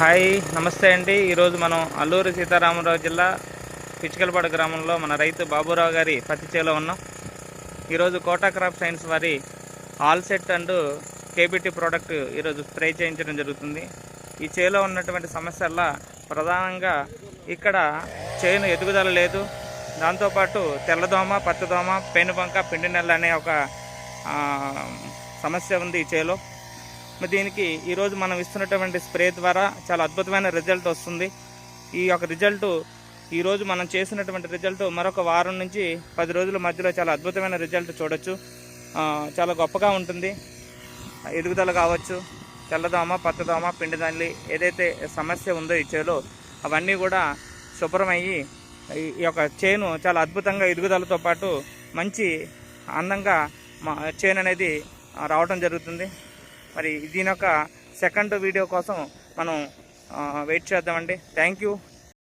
Hi నమస్తే అండి. ఈరోజు మనం అల్లూరి సీతారామరావు జిల్లా పిచ్చుకలపాడు గ్రామంలో మన రైతు బాబురావు గారి పత్తి చేలో ఉన్నాం. ఈరోజు కోటా క్రాప్ సైన్స్ వారి ఆల్ సెట్ అండ్ కేబిటీ ప్రోడక్ట్ ఈరోజు స్ప్రే చేయించడం జరుగుతుంది. ఈ చేలో ఉన్నటువంటి సమస్యల్లో ప్రధానంగా ఇక్కడ చేను ఎదుగుదల లేదు. దాంతోపాటు తెల్లదోమ పచ్చదోమ పెనుబంక పిండి నెల అనే ఒక సమస్య ఉంది ఈ చేలో. మరి దీనికి ఈరోజు మనం ఇస్తున్నటువంటి స్ప్రే ద్వారా చాలా అద్భుతమైన రిజల్ట్ వస్తుంది. ఈ యొక్క రిజల్ట్ ఈరోజు మనం చేసినటువంటి రిజల్ట్ మరొక వారం నుంచి పది రోజుల మధ్యలో చాలా అద్భుతమైన రిజల్ట్ చూడొచ్చు. చాలా గొప్పగా ఉంటుంది. ఎదుగుదల కావచ్చు తెల్లదోమ పచ్చదోమ పిండి ఏదైతే సమస్య ఉందో ఈ చేలో అవన్నీ కూడా శుభ్రమయ్యి ఈ యొక్క చేను చాలా అద్భుతంగా ఎదుగుదలతో పాటు మంచి అందంగా మా చేను అనేది రావడం జరుగుతుంది. మరి దీని యొక్క సెకండ్ వీడియో కోసం మనం వెయిట్ చేద్దామండి. Thank you.